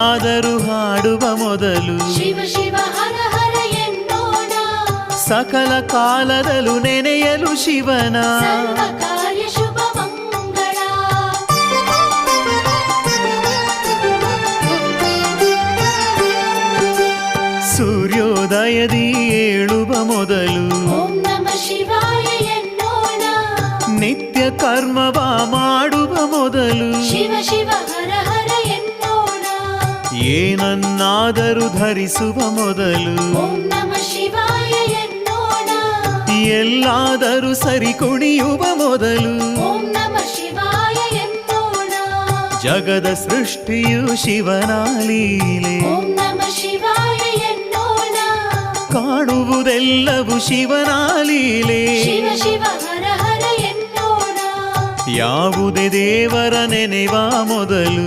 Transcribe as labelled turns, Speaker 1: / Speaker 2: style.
Speaker 1: ಆದರೂ ಹಾಡುವ ಮೊದಲು
Speaker 2: ಶಿವ ಶಿವ ಹರ ಹರ ಎನ್ನೋಣ
Speaker 1: ಸಕಲ ಕಾಲದಲ್ಲೂ ನೆನೆಯಲು ಶಿವನ
Speaker 2: ಸರ್ವ ಕಾರ್ಯ ಶುಭ ಮಂಗಳ
Speaker 1: ಸೂರ್ಯೋದಯದಿ ಏಳುವ ಮೊದಲು
Speaker 2: ಓಂ ನಮ ಶಿವಾಯ ಎನ್ನೋಣ
Speaker 1: ನಿತ್ಯ ಕರ್ಮವ ಮಾಡುವ ಮೊದಲು
Speaker 2: ಶಿವ ಶಿವ ಹರ ಹರ ಎನ್ನೋಣ
Speaker 1: ಏನನ್ನಾದರೂ ಧರಿಸುವ ಮೊದಲು ಎಲ್ಲಾದರೂ ಸರಿ ಕುಣಿಯುವ ಮೊದಲು ಜಗದ ಸೃಷ್ಟಿಯು ಶಿವನ ಲೀಲೆ ಕಾಣುವುದೆಲ್ಲವೂ ಶಿವನ ಲೀಲೆ ಯಾವುದೇ ದೇವರ ನೆನೆವ ಮೊದಲು